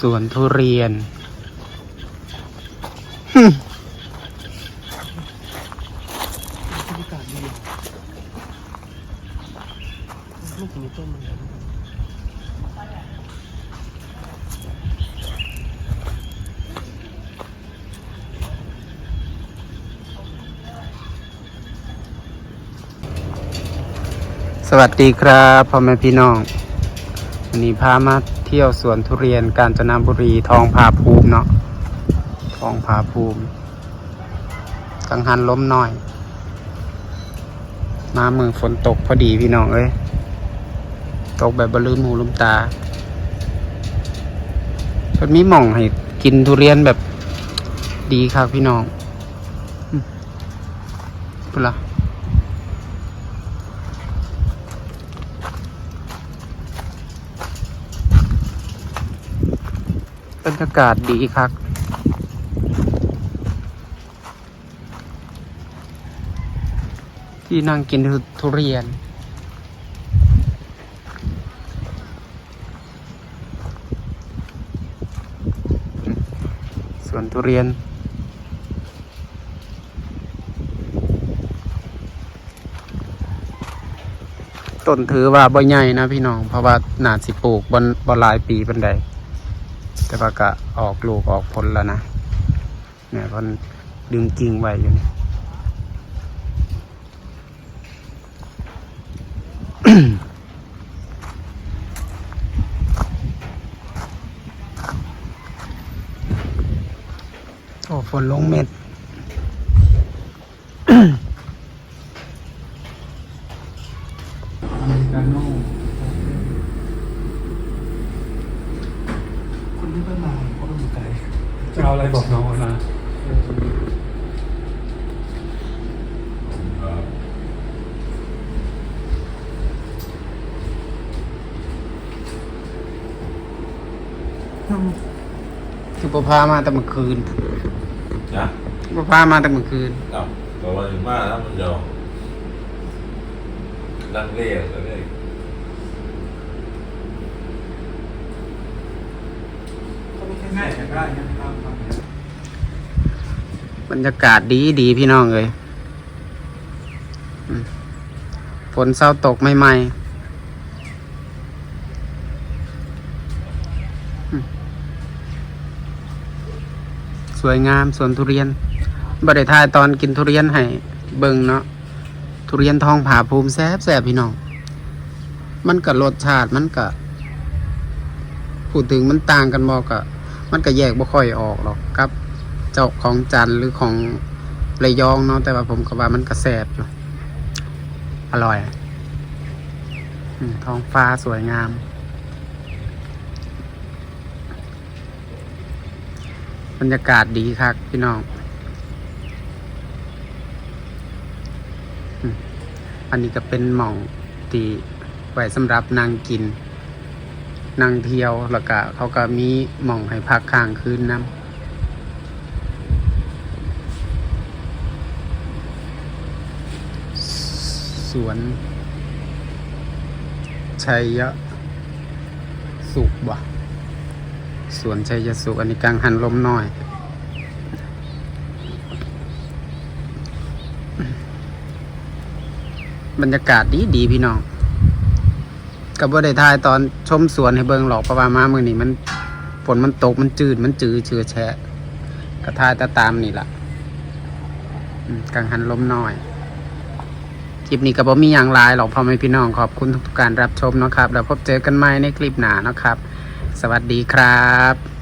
สวนทุเรียน ลูกมีต้นมันสวัสดีครับพ่อแม่พี่น้องวันนี้พามา ที่ยวสวนทุเรียนกาญจนบุรีทองผาภูมิเนาะทองผาภูมิ กังหันล้มหน่อย มาเมืองฝนตกพอดีพี่น้องเอ้ยตกแบบบลืมหูลืมตาเพิ่นมีหม่องให้กินทุเรียนแบบดีครับพี่น้องอืมพุ่นละ บรรยากาศดีครับที่นั่งกินทุเรียนสวนทุเรียน ต้นถือว่าบ่ใหญ่นะพี่น้อง เพราะว่าหนาสิปลูกบนบนหลายปีบันได แต่ว่าก็ออกลูกออกผลแล้วนะเนี่ยมันดึงกิ่งไว้อยู่นี่โอ้ฝนลงเม็ด อเมริกาโน่ คนที่ไม่มาเขาก็อยู่ไกล จะเอาอะไรบอกน้องนะคือประพามาแต่เมื่อคืนนะประพามาแต่เมื่อคืนเอ้าแต่วันถึงมาแล้วมันยอมนั่งเล่นเลยเขาไม่แค่ ง่ายแต่ได้นะครับบรรยากาศดีดีพี่น้องเลยฝนเศร้าตกใหม่ๆอืมสวยงามสวนทุเรียนบริทายตอนกินทุเรียนให้เบิ่งเนาะ ทุเรียนทองผาภูมิแซ่บแซ่บพี่น้อง มันกับรสชาติมันกับพูดถึงมันต่างกันบอกกะ มันก็แยกบ่ค่อยออกหรอกครับ เจ้าของจันหรือของระยองเนาะแต่ว่าผมก็ว่ามันกระแสบอยู่ อร่อยท้องฟ้าสวยงาม บรรยากาศดีครับพี่น้องอันนี้ก็เป็นหม่องที่ไว้สำหรับนั่งกิน นั่งเที่ยวแล้วก็เขาก็มีหม่องให้พักค้างคืนน้ำสวนชัยสุขบ่สวนชัยสุขอันนี้กลางหันลมน้อยบรรยากาศดีดีพี่น้อง กับว่าได้ทายตอนชมสวนให้เบิงหลอกปราะวามามือนี้มันฝนมันตกมันจืดมันจืดเชื้อแฉะก็ทายแต่ตามนี่แหละกลางหันลมน้อยคลิปนี้ก็บอมีอย่างลายหรอกพ่อแม่พี่น้องขอบคุณทุกๆการรับชมนะครับ แล้วพบเจอกันใหม่ในคลิปหน้านะครับ สวัสดีครับ